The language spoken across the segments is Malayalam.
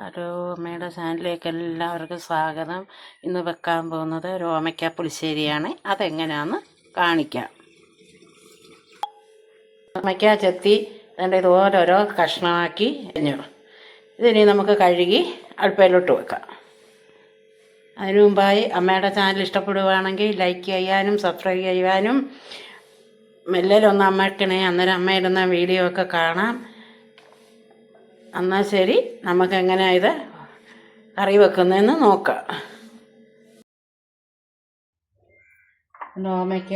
ഹലോ അമ്മയുടെ ചാനലിലേക്ക് എല്ലാവർക്കും സ്വാഗതം. ഇന്ന് വെക്കാൻ പോകുന്നത് രോമയ്ക്ക പുളിശ്ശേരിയാണ്. അതെങ്ങനെയാണെന്ന് കാണിക്കാം. രോമയ്ക്ക ചെത്തി അതിന്റെ ഇതുപോലെ ഓരോ കഷ്ണമാക്കി കഴിഞ്ഞു. ഇതിനി നമുക്ക് കഴുകി അടുപ്പയിലോട്ട് വെക്കാം. അതിനു മുമ്പായി അമ്മയുടെ ചാനൽ ഇഷ്ടപ്പെടുകയാണെങ്കിൽ ലൈക്ക് ചെയ്യാനും സബ്സ്ക്രൈബ് ചെയ്യാനും എല്ലാവരും ഒന്ന് അമ്മയ്ക്കണേ അന്നേരം അമ്മ ഇടുന്ന വീഡിയോ ഒക്കെ കാണാം. എന്നാൽ ശരി നമുക്ക് എങ്ങനെയാ ഇത് കറി വെക്കുന്നതെന്ന് നോക്കാം ഓമയ്ക്ക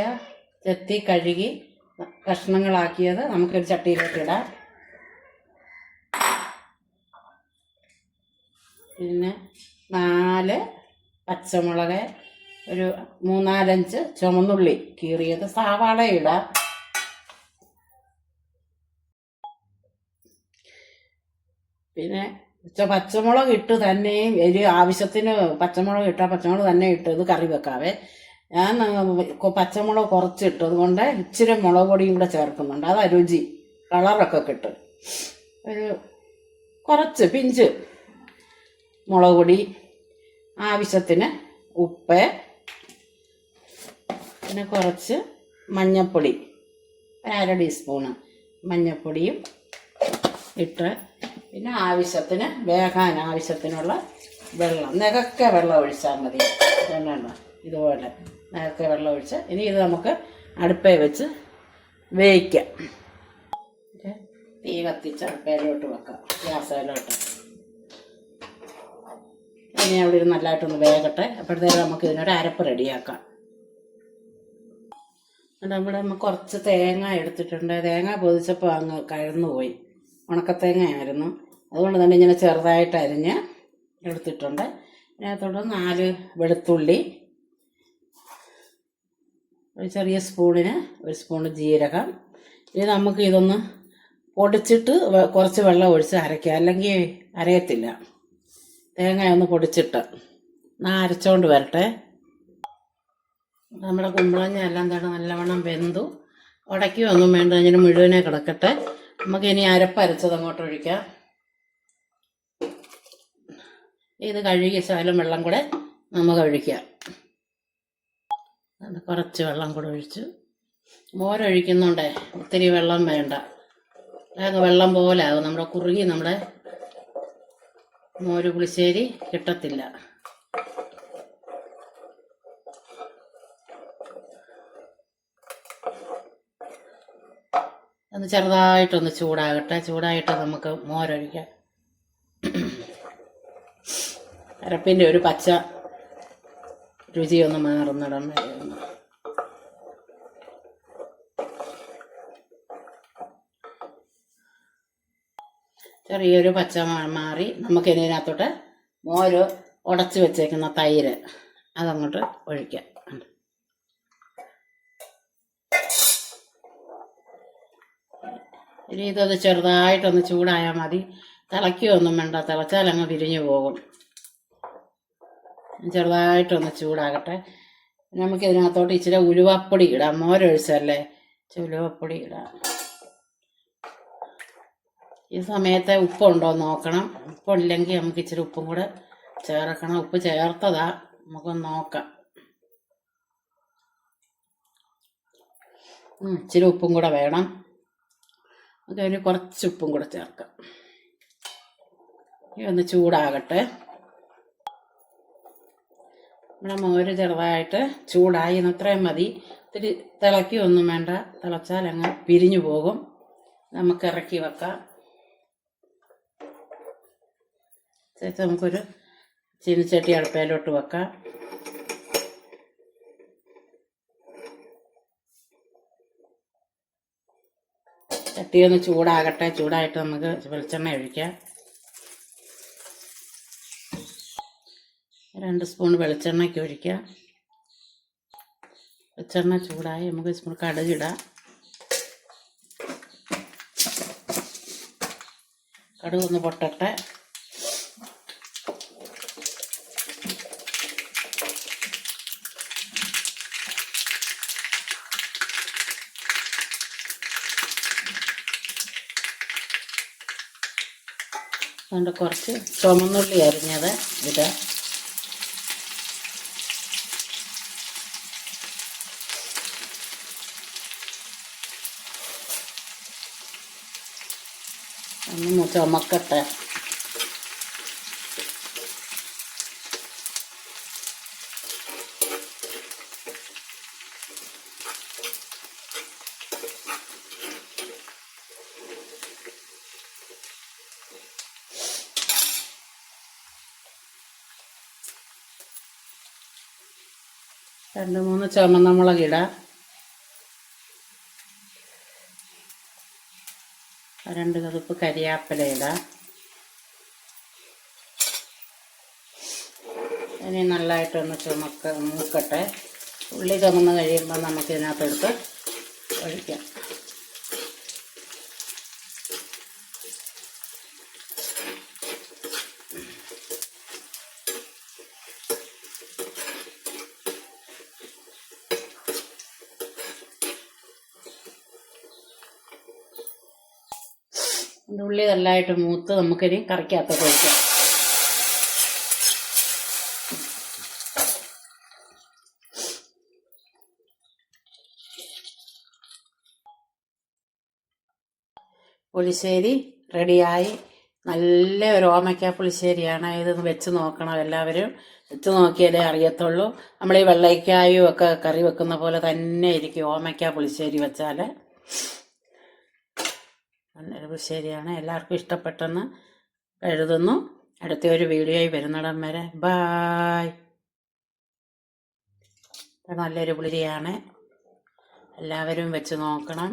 ചെത്തി കഴുകി കഷ്ണങ്ങളാക്കിയത് നമുക്കൊരു ചട്ടിയിലേക്ക് ഇടാം. പിന്നെ നാല് പച്ചമുളക് ഒരു മൂന്നാലഞ്ച് ചുമന്നുള്ളി കീറിയത് സവാള ഇടാം. പിന്നെ പച്ചമുളക് ഇട്ട് തന്നെയും എരി ആവശ്യത്തിന് പച്ചമുളക് ഇട്ടാൽ പച്ചമുളക് തന്നെ ഇട്ട് ഇത് കറി വെക്കാവേ. ഞാൻ പച്ചമുളക് കുറച്ച് കുറച്ചിട്ടത് കൊണ്ട് ഇച്ചിരി മുളക് പൊടിയും കൂടെ ചേർക്കുന്നുണ്ട്. അതാ രുചി. കളറൊക്കെ കിട്ടും. ഒരു കുറച്ച് പിഞ്ച് മുളക് പൊടി ആവശ്യത്തിന് ഉപ്പ് പിന്നെ കുറച്ച് മഞ്ഞൾപ്പൊടി ഒരു അര ടീസ്പൂണ് മഞ്ഞൾപ്പൊടിയും ഇട്ട് പിന്നെ ആവശ്യത്തിന് വേകാൻ ആവശ്യത്തിനുള്ള വെള്ളം. നികക്കെ വെള്ളം ഒഴിച്ചാൽ മതി. ഇതുകൊണ്ടാണ് ഇതുപോലെ നികക്കെ വെള്ളം ഒഴിച്ച് ഇനി ഇത് നമുക്ക് അടുപ്പേ വെച്ച് വേവിക്കാം. ഇത് തീ കത്തിച്ച് അടുപ്പയിലോട്ട് വെക്കാം. ഗ്യാസയിലോട്ട് ഇനി അവിടെ ഇരുന്ന് നല്ലതായിട്ടൊന്ന് വേകട്ടെ. അപ്പോഴത്തേക്ക് നമുക്ക് ഇതിനൊരു അരപ്പ് റെഡിയാക്കാം. നമ്മുടെ നമ്മൾ കുറച്ച് തേങ്ങ എടുത്തിട്ടുണ്ട്. തേങ്ങ പൊതിച്ചപ്പോൾ അങ്ങ് കഴന്നു പോയി ഉണക്കത്തേങ്ങയായിരുന്നു. അതുകൊണ്ട് തന്നെ ഇങ്ങനെ ചെറുതായിട്ട് അരിഞ്ഞ് എടുത്തിട്ടുണ്ട്. അതിനകത്തോട്ട് നാല് വെളുത്തുള്ളി ഒരു ചെറിയ സ്പൂണിന് ഒരു സ്പൂൺ ജീരകം. ഇനി നമുക്ക് ഇതൊന്ന് പൊടിച്ചിട്ട് കുറച്ച് വെള്ളം ഒഴിച്ച് അരയ്ക്കുക അല്ലെങ്കിൽ അരയത്തില്ല. തേങ്ങ ഒന്ന് പൊടിച്ചിട്ട് ഞാൻ അരച്ചോണ്ട് വരട്ടെ. നമ്മുടെ കുമ്പളങ്ങ എല്ലാം തന്നെ നല്ലവണ്ണം വെന്തു. ഉടയ്ക്കുകയൊന്നും വേണ്ട ഇങ്ങനെ മുഴുവനെ കിടക്കട്ടെ. നമുക്ക് ഇനി അരപ്പരച്ചത് അങ്ങോട്ട് ഒഴിക്കാം ഇത് കഴുകി ശകലം വെള്ളം കൂടെ നമുക്ക് ഒഴിക്കാം കുറച്ച് വെള്ളം കൂടെ ഒഴിച്ചു. മോരൊഴിക്കുന്നുണ്ടേ ഒത്തിരി വെള്ളം വേണ്ട. അതൊക്കെ വെള്ളം പോലെ ആകും. നമ്മുടെ കുറുകി നമ്മുടെ മോര് പുളിശ്ശേരി കിട്ടത്തില്ല. ഒന്ന് ചെറുതായിട്ടൊന്ന് ചൂടാകട്ടെ. ചൂടായിട്ട് നമുക്ക് മോരൊഴിക്കാം. അരപ്പിന്റെ ഒരു പച്ച രുചിയൊന്ന് മാറുന്നിടം ചെറിയൊരു പച്ച മാറി നമുക്ക് ഇതിനകത്തോട്ട് മോര് ഉടച്ചു വെച്ചേക്കുന്ന തൈര് അതങ്ങോട്ട് ഒഴിക്കാം. ഇനി ഇതൊന്ന് ചെറുതായിട്ടൊന്ന് ചൂടായാൽ മതി. തിളയ്ക്കുകയൊന്നും വേണ്ട. തിളച്ചാൽ അങ്ങ് വിരിഞ്ഞു പോകും. ചെറുതായിട്ടൊന്ന് ചൂടാകട്ടെ. നമുക്ക് ഇതിനകത്തോട്ട് ഇച്ചിരി ഉലുവപ്പൊടി ഇടാം. മോരൊഴിച്ചല്ലേ? ഉലുവപ്പൊടി ഇടാം. ഈ സമയത്ത് ഉപ്പുണ്ടോ എന്ന് നോക്കണം. ഉപ്പില്ലെങ്കിൽ നമുക്ക് ഇച്ചിരി ഉപ്പും കൂടെ ചേർക്കണം. ഉപ്പ് ചേർത്തതാ. നമുക്കൊന്ന് നോക്കാം. ഇച്ചിരി ഉപ്പും കൂടെ വേണം. നമുക്ക് അതിന് കുറച്ച് ഉപ്പും കൂടെ ചേർക്കാം. ഇനി ഒന്ന് ചൂടാകട്ടെ. നമ്മുടെ മോര് ചെറുതായിട്ട് ചൂടായി അത്രയും മതി. ഇത്തിരി ഒന്നും വേണ്ട. തിളച്ചാൽ അങ്ങ് പിരിഞ്ഞു പോകും. നമുക്ക് ഇറക്കി വെക്കാം. ചേച്ചി നമുക്കൊരു ചീനിച്ചട്ടി അടുപ്പയിലോട്ട് വെക്കാം. ചട്ടി ഒന്ന് ചൂടാകട്ടെ. ചൂടായിട്ട് നമുക്ക് വെളിച്ചെണ്ണ ഒഴിക്കാം. രണ്ട് സ്പൂൺ വെളിച്ചെണ്ണയ്ക്ക് ഒഴിക്കാം. വെളിച്ചെണ്ണ ചൂടായി നമുക്ക് സ്പൂൺ കടുകിടാം. കടുക് ഒന്ന് പൊട്ടട്ടെ. അതുകൊണ്ട് കുറച്ച് ചുമന്നുള്ളി അരിഞ്ഞത് ഇടാം. ഒന്ന് ചുമക്കട്ടെ. രണ്ട് മൂന്ന് ചുമന്ന മുളക് ഇടാം. രണ്ട് കതുപ്പ് കരിയാപ്പില ഇടാം. ഇനി നല്ലതായിട്ടൊന്ന് ചുമക്ക മൂക്കട്ടെ. ഉള്ളി ചുമന്ന് കഴിയുമ്പോൾ നമുക്ക് ഇതിനകത്തെടുത്ത് ഒഴിക്കാം. ഉള്ളി നല്ലതായിട്ട് മൂത്ത് നമുക്കിനി കറിക്കകത്ത് ഒഴിക്കാം പുളിശ്ശേരി റെഡിയായി. നല്ല ഒരു ഓമയ്ക്ക പുളിശ്ശേരിയാണ്. ഇതൊന്ന് വെച്ച് നോക്കണം എല്ലാവരും. വെച്ച് നോക്കിയാലേ അറിയത്തുള്ളൂ. നമ്മൾ ഈ വെള്ളയ്ക്കായും ഒക്കെ കറി വെക്കുന്ന പോലെ തന്നെ ഇരിക്കും. ഓമയ്ക്ക പുളിശ്ശേരി വെച്ചാൽ പുളിശ്ശേരിയാണ് എല്ലാവർക്കും ഇഷ്ടപ്പെട്ടെന്ന് എഴുതുന്നു അടുത്ത ഒരു വീഡിയോയിൽ വരുന്നിടം വരെ. ബായ് നല്ലൊരു പുളിരിയാണ് എല്ലാവരും വെച്ച് നോക്കണം.